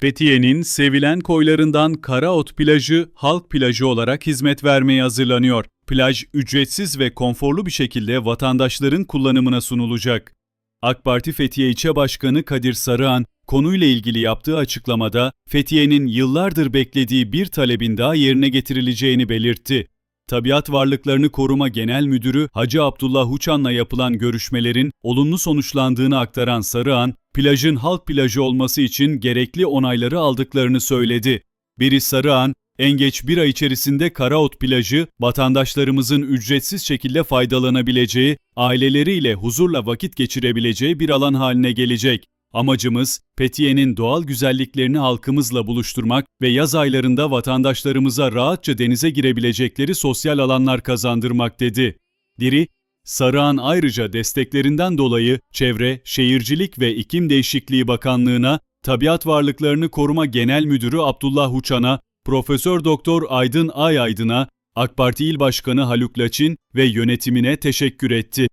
Fethiye'nin sevilen koylarından Karaot plajı halk plajı olarak hizmet vermeye hazırlanıyor. Plaj ücretsiz ve konforlu bir şekilde vatandaşların kullanımına sunulacak. AK Parti Fethiye İlçe Başkanı Kadir Sarıhan, konuyla ilgili yaptığı açıklamada Fethiye'nin yıllardır beklediği bir talebin daha yerine getirileceğini belirtti. Tabiat Varlıklarını Koruma Genel Müdürü Hacı Abdullah Uçan'la yapılan görüşmelerin olumlu sonuçlandığını aktaran Sarıhan, plajın halk plajı olması için gerekli onayları aldıklarını söyledi. Biri Sarıhan, en geç bir ay içerisinde Karaot plajı, vatandaşlarımızın ücretsiz şekilde faydalanabileceği, aileleriyle huzurla vakit geçirebileceği bir alan haline gelecek. Amacımız, Fethiye'nin doğal güzelliklerini halkımızla buluşturmak ve yaz aylarında vatandaşlarımıza rahatça denize girebilecekleri sosyal alanlar kazandırmak dedi. Diri, Sarıhan ayrıca desteklerinden dolayı Çevre, Şehircilik ve İklim Değişikliği Bakanlığı'na, Tabiat Varlıklarını Koruma Genel Müdürü Abdullah Uçan'a, Profesör Doktor Aydın Ay Aydın'a, AK Parti İl Başkanı Haluk Laçin ve yönetimine teşekkür etti.